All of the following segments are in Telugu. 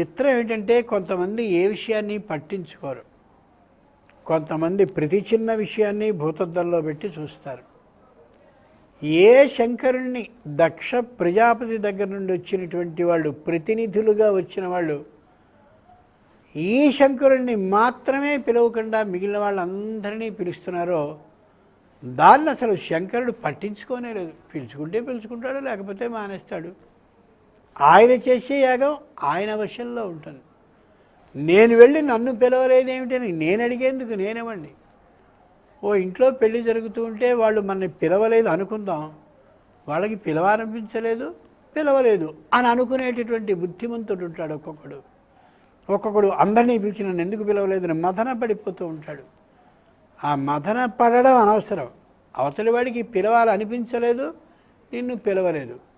చిత్రం ఏంటంటే కొంతమంది ఏ విషయాన్ని పట్టించుకోరు. కొంతమంది ప్రతి చిన్న విషయాన్ని భూతద్దంలో పెట్టి చూస్తారు. ఏ శంకరుణ్ణి దక్ష ప్రజాపతి దగ్గర నుండి వచ్చినటువంటి వాళ్ళు ప్రతినిధులుగా వచ్చిన వాళ్ళు ఈ శంకరుణ్ణి మాత్రమే పిలవకుండా మిగిలిన వాళ్ళందరినీ పిలుస్తున్నారో దాన్ని అసలు శంకరుడు పట్టించుకోనే లేదు. పిలుచుకుంటే పిలుచుకుంటాడు లేకపోతే మానేస్తాడు. ఆయన చేసే యాగం ఆయన వశంలో ఉంటుంది. నేను వెళ్ళి నన్ను పిలవలేదు ఏమిటని నేను అడిగేందుకు నేనేమండి? ఓ ఇంట్లో పెళ్ళి జరుగుతూ ఉంటే వాళ్ళు మనని పిలవలేదు అనుకుందాం. వాళ్ళకి పిలవాలనిపించలేదు పిలవలేదు అని అనుకునేటటువంటి బుద్ధిమంతుడు ఉంటాడు ఒక్కొక్కడు. ఒక్కొక్కడు అందరినీ పిలిచి నన్ను ఎందుకు పిలవలేదని మదన పడిపోతూ ఉంటాడు. ఆ మదన పడడం అనవసరం. అవతలి వాడికి పిలవాలనిపించలేదు నిన్ను పిలవలేదు.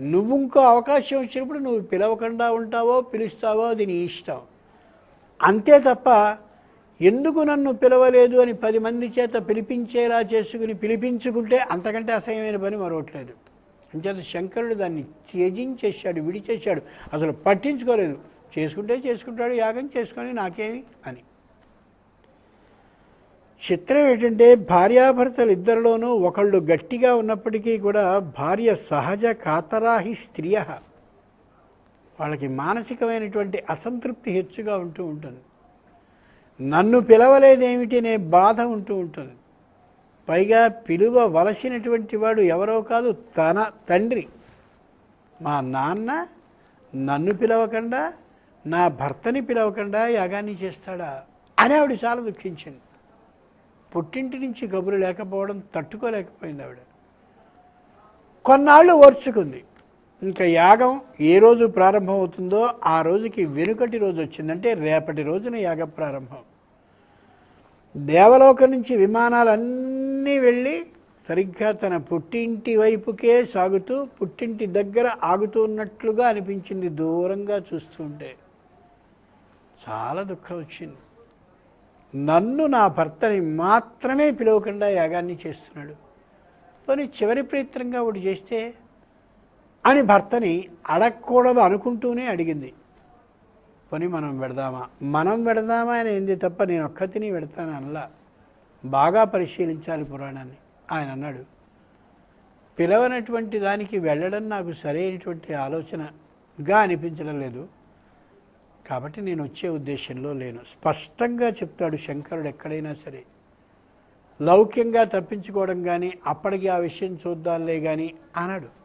నువ్వు ఇంకో అవకాశం వచ్చినప్పుడు నువ్వు పిలవకుండా ఉంటావో పిలుస్తావో అది నీ ఇష్టం. అంతే తప్ప ఎందుకు నన్ను పిలవలేదు అని పది మంది చేత పిలిపించేలా చేసుకుని పిలిపించుకుంటే అంతకంటే అసహ్యమైన పని మరొకట్లేదు. అంచేత శంకరుడు దాన్ని త్యజించేశాడు విడిచేశాడు. అసలు పట్టించుకోలేదు. చేసుకుంటే చేసుకుంటాడు యాగం చేసుకొని నాకేమి అని. చిత్రం ఏంటంటే భార్యాభర్తలు ఇద్దరిలోనూ ఒకళ్ళు గట్టిగా ఉన్నప్పటికీ కూడా భార్య సహజ కాతరాహి స్త్రియ. వాళ్ళకి మానసికమైనటువంటి అసంతృప్తి హెచ్చుగా ఉంటూ ఉంటుంది. నన్ను పిలవలేదేమిటి అనే బాధ ఉంటూ ఉంటుంది. పైగా పిలువవలసినటువంటి వాడు ఎవరో కాదు తన తండ్రి. మా నాన్న నన్ను పిలవకుండా నా భర్తని పిలవకుండా యాగాన్ని చేస్తాడా అని ఆవిడ చాలా దుఃఖించింది. పుట్టింటి నుంచి కబురు లేకపోవడం తట్టుకోలేకపోయింది ఆవిడ. కొన్నాళ్ళు ఓర్చుకుంది. ఇంకా యాగం ఏ రోజు ప్రారంభం అవుతుందో ఆ రోజుకి వెనుకటి రోజు వచ్చిందంటే రేపటి రోజున యాగ ప్రారంభం. దేవలోకం నుంచి విమానాలన్నీ వెళ్ళి సరిగ్గా తన పుట్టింటి వైపుకే సాగుతూ పుట్టింటి దగ్గర ఆగుతూ ఉన్నట్లుగా అనిపించింది దూరంగా చూస్తుంటే చాలా దుఃఖం వచ్చింది. నన్ను నా భర్తని మాత్రమే పిలవకుండా యాగాన్ని చేస్తున్నాడు. పోనీ చివరి ప్రయత్నంగా ఒకటి చేస్తే అని భర్తని అడగకూడదు అనుకుంటూనే అడిగింది. పోనీ మనం పెడదామా? మనం పెడదామా అని ఏంది తప్ప నేను ఒక్కతిని పెడతాను అనలా. బాగా పరిశీలించాలి పురాణాన్ని ఆయన అన్నాడు. పిలవనటువంటి దానికి వెళ్ళడం నాకు సరైనటువంటి ఆలోచనగా అనిపించడం లేదు. కాబట్టి నేను వచ్చే ఉద్దేశంలో లేను. స్పష్టంగా చెప్తాడు శంకరుడు ఎక్కడైనా సరే. లౌక్యంగా తప్పించుకోవడం కానీ అప్పటికి ఆ విషయం చూద్దాంలే కానీ అనడు.